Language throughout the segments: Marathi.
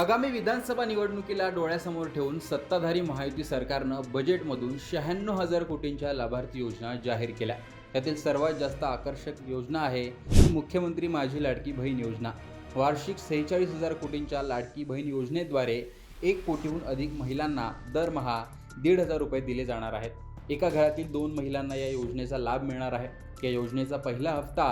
आगामी विधानसभा निवडणुकीला डोळ्यासमोर ठेवून सत्ताधारी महायुती सरकारनं बजेटमधून शहाण्णव हजार कोटींच्या लाभार्थी योजना जाहीर केल्या. त्यातील सर्वात जास्त आकर्षक योजना आहे मुख्यमंत्री माझी लाडकी बहीण योजना. वार्षिक सेहेचाळीस हजार कोटींच्या लाडकी बहीण योजनेद्वारे एक कोटीहून अधिक महिलांना दरमहा दीड हजार रुपये दिले जाणार आहेत. एका घरातील दोन महिलांना या योजनेचा लाभ मिळणार आहे. या योजनेचा पहिला हप्ता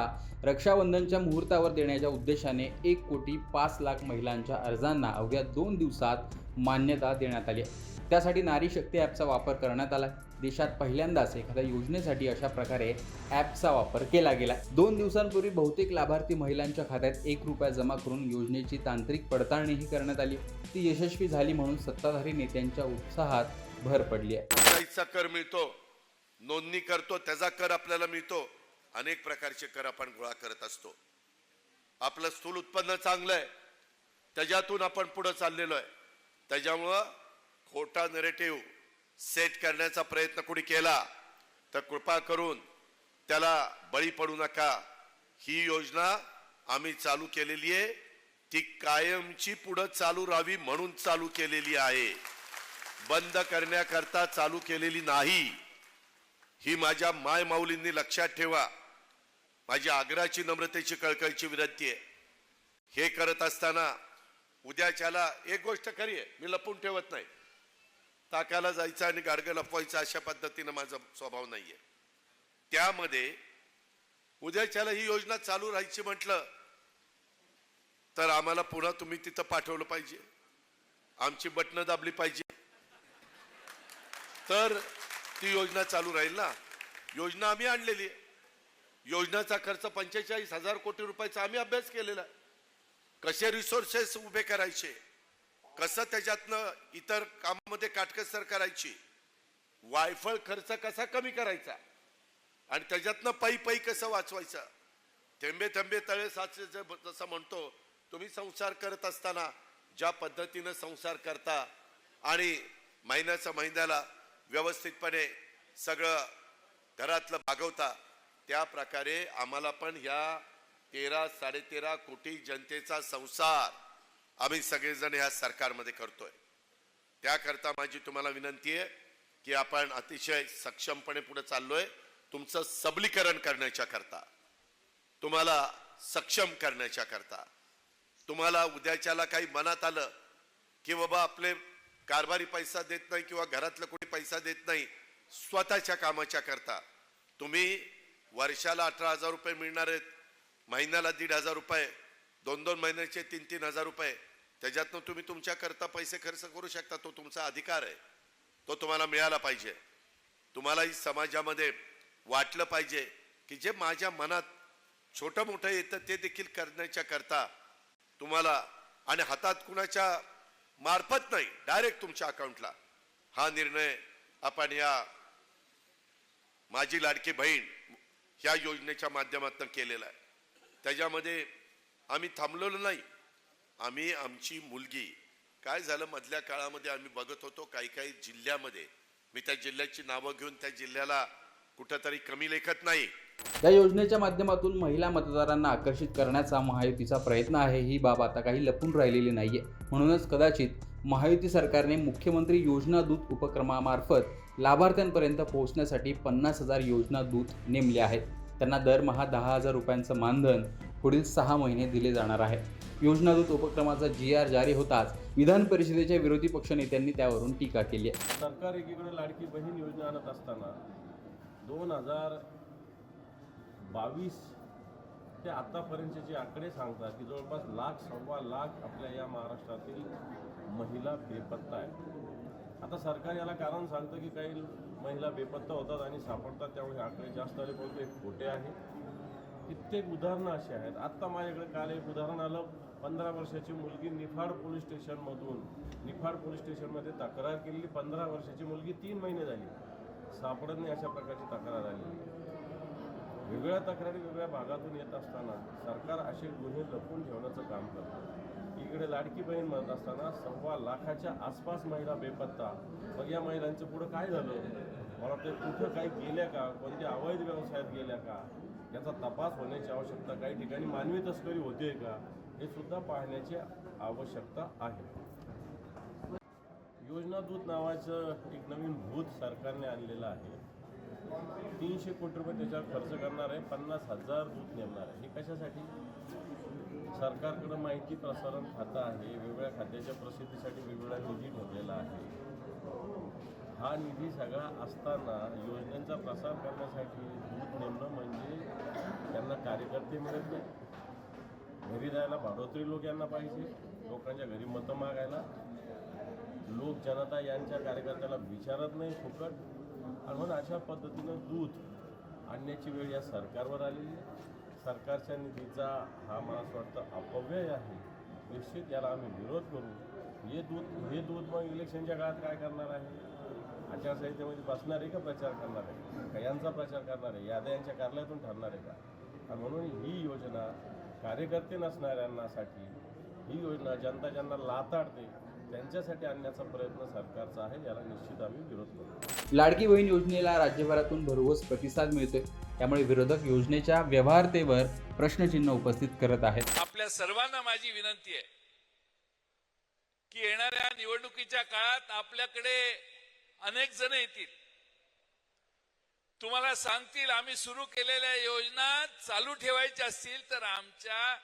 रक्षाबंधनच्या मुहूर्तावर देण्याच्या उद्देशाने एक कोटी पाच लाख महिलांच्या अर्जांना अवघ्या दोन दिवसात मान्यता देण्यात आली आहे. त्यासाठी नारी शक्ती ॲपचा वापर करण्यात आला देशात पहिल्यांदाच एखाद्या योजनेसाठी अशा प्रकारे ॲपचा वापर केला गेला दोन दिवसांपूर्वी बहुतेक लाभार्थी महिलांच्या खात्यात एक रुपया जमा करून योजनेची तांत्रिक पडताळणीही करण्यात आली. ती यशस्वी झाली म्हणून सत्ताधारी नेत्यांच्या उत्साहात भर पडली आहे. कर मिळतो नोंदणी करतो त्याचा कर आपल्याला मिळतो. अनेक प्रकारचे कर आपण गोळा करत असतो. आपलं स्थूल उत्पन्न चांगलं आहे त्याच्यातून आपण पुढे चाललेलो आहे. त्याच्यामुळं खोटा नरेटिव्ह सेट करण्याचा प्रयत्न कुणी केला तर कृपा करून त्याला बळी पडू नका. ही योजना आम्ही चालू केलेली आहे. ती कायमची पुढं चालू राहावी म्हणून चालू केलेली आहे. बंद करण्याकरता चालू केलेली नाही ही माझ्या माय माऊलींनी लक्षात ठेवा. माझी आग्राची नम्रतेची कळकळीची विनंती आहे. हे करत असताना उद्याच्याला एक गोष्ट खरी आहे मी लपून ठेवत नाही. ताकाला जायचं आणि गाडगं लपवायचं अशा पद्धतीनं माझा स्वभाव नाहीये. त्यामध्ये उद्याच्याला ही योजना चालू राहायची म्हटलं तर आम्हाला पुन्हा तुम्ही तिथं पाठवलं पाहिजे. आमची बटणं दाबली पाहिजे. तर ती योजना चालू राहील ना. योजना आम्ही आणलेली आहे. योजनेचा खर्च पंचेचाळीस हजार कोटी रुपयाचा आम्ही अभ्यास केलेला आहे. कसे रिसोर्सेस उभे करायचे? कसं त्याच्यातनं इतर कामामध्ये काटकसर करायची? वायफळ खर्च कसा कमी करायचा? आणि त्याच्यातनं पै पै कसं वाचवायचं? थेंबे थेंबे तळे साचे जसं म्हणतो तुम्ही संसार करत असताना ज्या पद्धतीनं संसार करता आणि महिन्याच्या महिन्याला व्यवस्थितपणे सगळं घरातलं भागवता त्या प्रकारे आम्हाला पण ह्या तेरा साडेतेरा कोटी जनतेचा संसार आम्ही सगळेजण ह्या सरकारमध्ये करतोय. त्याकरता माझी तुम्हाला विनंती आहे की आपण अतिशय सक्षमपणे पुढे चाललोय. तुमचं सबलीकरण करण्याच्या करता. तुम्हाला सक्षम करण्याच्या करता. तुम्हाला उद्याच्याला काही मनात आलं की बाबा आपले कारभारी पैसा देत नाही किंवा घरातलं कोणी पैसा देत नाही स्वतःच्या कामाच्या करता. तुम्ही वर्षाला अठरा हजार रुपये मिळणार आहेत महिन्याला दीड हजार रुपये दोन दोन महिन्याचे तीन तीन हजार रुपये. त्याच्यातनं तुम्ही तुमच्याकरता पैसे खर्च करू शकता तो तुमचा अधिकार आहे. तो तुम्हाला मिळाला पाहिजे. तुम्हालाही समाजामध्ये वाटलं पाहिजे की जे माझ्या मनात छोटं मोठं येतं ते देखील करण्याच्या करता तुम्हाला आणि हातात कुणाच्या मार्फत नाही डायरेक्ट तुमच्या अकाउंटला हा निर्णय आपण या माझी लाडकी बहीण ह्या योजनेच्या माध्यमातून केलेला आहे. त्याच्यामध्ये आम्ही थांबलेलो नाही. आम्ही आमची मुलगी काय झालं मधल्या काळामध्ये आम्ही बघत होतो काही काही जिल्ह्यामध्ये. मी त्या जिल्ह्याची नावं घेऊन त्या जिल्ह्याला कुठंतरी कमी लेखत नाही. या योजनेच्या माध्यमातून महिला मतदारांना आकर्षित करण्याचा महायुतीचा प्रयत्न आहे. ही बाब आता काही लपून राहिलेली नाहीये. म्हणूनच कदाचित महायुती सरकारने मुख्यमंत्री योजना दूत उपक्रमामार्फत लाभार्थ्यांपर्यंत पोहोचण्यासाठी पन्नास हजार योजना दूत नेमले आहेत. त्यांना दरमहा दहा हजार रुपयांचं मानधन पुढील सहा महिने दिले जाणार आहे. योजना दूत उपक्रमाचा जी आर जारी होताच विधान परिषदेच्या विरोधी पक्षनेत्यांनी त्यावरून टीका केली आहे. सरकार एकीकडे लाडकी बहीण योजना आणत असताना दोन हजार बावीस ते आत्तापर्यंतचे जे आकडे सांगतात की जवळपास लाख सव्वा लाख आपल्या या महाराष्ट्रातील महिला बेपत्ता आहेत. आता सरकार याला कारण सांगतं की काही महिला बेपत्ता होतात आणि सापडतात त्यामुळे आकडे जास्त आले परंतु हे खोटे आहे. कित्येक उदाहरणं अशी आहेत. आत्ता माझ्याकडे काल एक उदाहरण आलं. पंधरा वर्षाची मुलगी निफाड पोलीस स्टेशनमधून निफाड पोलीस स्टेशनमध्ये तक्रार केलेली. पंधरा वर्षाची मुलगी तीन महिने झाली. सापडत नाही अशा प्रकारची तक्रार आली वेगळ्या तक्रारी वेगळ्या भागातून येत असताना सरकार असे गुन्हे लपून ठेवण्याचं काम करतं. इकडे लाडकी बहीण म्हणत असताना सव्वा लाखाच्या आसपास महिला बेपत्ता. मग या महिलांचं पुढं काय झालं? मला वाटतं कुठं काही गेल्या का? कोणत्या अवैध व्यवसायात गेल्या का? याचा तपास होण्याची आवश्यकता काही ठिकाणी मानवी तस्करी होते का? हे सुद्धा पाहण्याची आवश्यकता आहे. योजना दूत नावाचं एक नवीन भूत सरकारने आणलेलं आहे. तीनशे कोटी रुपये त्याच्यावर खर्च करणार आहे पन्नास हजार दूध नेमणार आहे. हे कशासाठी? सरकारकडं माहिती प्रसारण खातं आहे वेगवेगळ्या खात्याच्या प्रसिद्धीसाठी वेगवेगळा निधी ठेवलेला आहे. हा निधी सगळा असताना योजनेचा प्रसार करण्यासाठी दूध नेमणं म्हणजे त्यांना कार्यकर्ते मिळत नाही. घरी जायला भाडोत्री लोक यांना पाहिजे लोकांच्या घरी मतं मागायला. लोक जनता यांच्या कार्यकर्त्याला विचारत नाही फुकट. आणि म्हणून अशा पद्धतीनं दूध आणण्याची वेळ या सरकारवर आलेली आहे. सरकारच्या निधीचा हा मला असं वाटतं अपव्यय आहे. निश्चित याला आम्ही विरोध करू. हे दूध हे दूध मग इलेक्शनच्या काळात काय करणार आहे? आचारसंहितेमध्ये बसणार आहे का प्रचार करणार आहे? का यांचा प्रचार करणार आहे? याद्या यांच्या कार्यालयातून ठरणार आहे का? आणि म्हणून ही योजना कार्यकर्ते नसणाऱ्यांनासाठी ही योजना जनता ज्यांना लाताडते त्यांच्यासाठी आणण्याचा प्रयत्न सरकारचा आहे याला निश्चित आम्ही विरोध करू. लाडकी बहीण योजनेला राज्यभरातून भरघोस प्रतिसाद मिळतोय. त्यामुळे विरोधक योजनेच्या व्यवहारतेवर प्रश्नचिन्ह उपस्थित करत आहेत. आपल्या सर्वांना माझी विनंती आहे की येणाऱ्या निवडणुकीच्या काळात आपल्याकडे अनेक जण येतील. तुम्हाला सांगतील आम्ही सुरू केलेल्या योजना चालू ठेवायच्या असतील तर आमच्या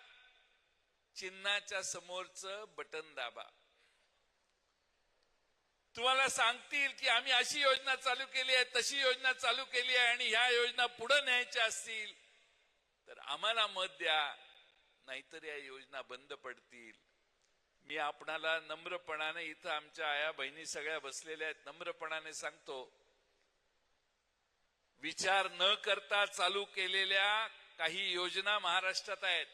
चिन्हाच्या समोरचं बटन दाबा. तुम्हाला सांगतील की आम्ही अशी योजना चालू केली आहे तशी योजना चालू केली आहे आणि ह्या योजना पुढे न्यायच्या असतील. तर आम्हाला मत द्या नाहीतर या योजना बंद पडतील. मी आपणाला नम्रपणाने इथं आमच्या आया बहिणी सगळ्या बसलेल्या आहेत नम्रपणाने सांगतो विचार न करता चालू केलेल्या काही योजना महाराष्ट्रात आहेत.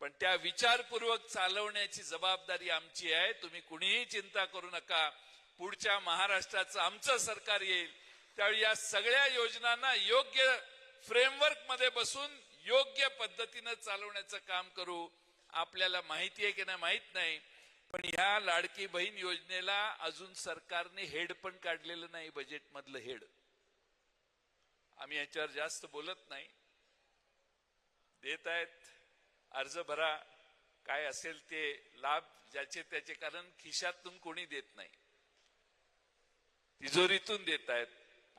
पण त्या विचारपूर्वक चालवण्याची जबाबदारी आमची आहे. तुम्ही कुणीही चिंता करू नका. पुढच्या महाराष्ट्राचं आमचं सरकार येईल. त्यावेळी या सगळ्या योजनांना योग्य फ्रेमवर्कमध्ये बसून योग्य पद्धतीनं चालवण्याचं काम करू. आपल्याला माहिती आहे की नाही माहीत नाही. पण ह्या लाडकी बहीण योजनेला अजून सरकारने हेड पण काढलेलं नाही बजेट मधलं हेड. आम्ही याच्यावर जास्त बोलत नाही. देत आहेत. अर्ज भरा काय असेल ते लाभ ज्याचे त्याचे कारण खिशातून कोणी देत नाही. तिजोरीतून देत आहेत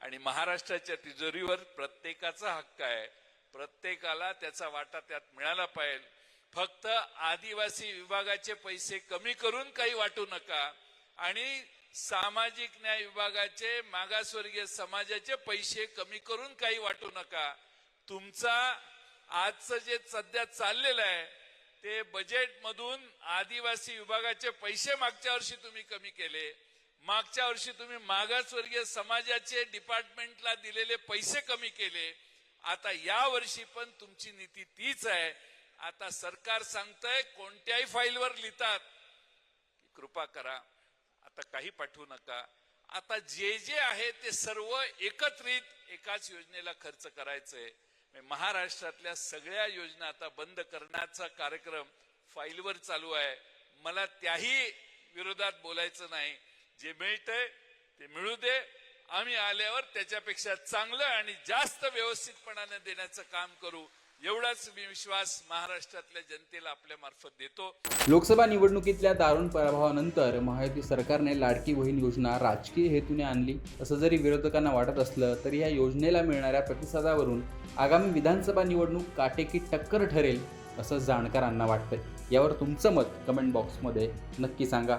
आणि महाराष्ट्राच्या तिजोरीवर प्रत्येकाचा हक्क आहे. प्रत्येकाला त्याचा वाटा त्यात मिळाला पाहिजे. फक्त आदिवासी विभागाचे पैसे कमी करून काही वाटू नका आणि सामाजिक न्याय विभागाचे मागासवर्गीय समाजाचे पैसे कमी करून काही वाटू नका. तुमचा आजचं जे सध्या चाललेलं आहे ते बजेट मधून आदिवासी विभागाचे पैसे मागच्या वर्षी तुम्ही कमी केले. मागच्या वर्षी तुम्ही मागासवर्गीय समाजाचे डिपार्टमेंटला दिलेले पैसे कमी केले. आता या वर्षी पण तुमची नीती तीच आहे. आता सरकार सांगतंय कोणत्याही फाईलवर लिहितात. कृपा करा. आता काही पाठवू नका. आता जे जे आहे ते सर्व एकत्रित एकाच योजनेला खर्च करायचंय. महाराष्ट्रातल्या सगळ्या योजना आता बंद करण्याचा कार्यक्रम फाईलवर चालू आहे. मला त्याही विरोधात बोलायचं नाही. जे मिळतंय ते मिळू दे. आम्ही आल्यावर त्याच्यापेक्षा चांगलं आणि जास्त व्यवस्थितपणाने देण्याचं काम करू. एवढाच मी विश्वास महाराष्ट्रातल्या जनतेला आपल्या मार्फत देतो. लोकसभा निवडणुकीतल्या दारुण पराभवानंतर महायुती सरकारने लाडकी बहीण योजना राजकीय हेतूने आणली. असं जरी विरोधकांना वाटत असलं तरी या योजनेला मिळणाऱ्या प्रतिसादावरून आगामी विधानसभा निवडणूक काटेकी टक्कर ठरेल असं जाणकारांना वाटतंय. यावर तुमचं मत कमेंट बॉक्समध्ये नक्की सांगा.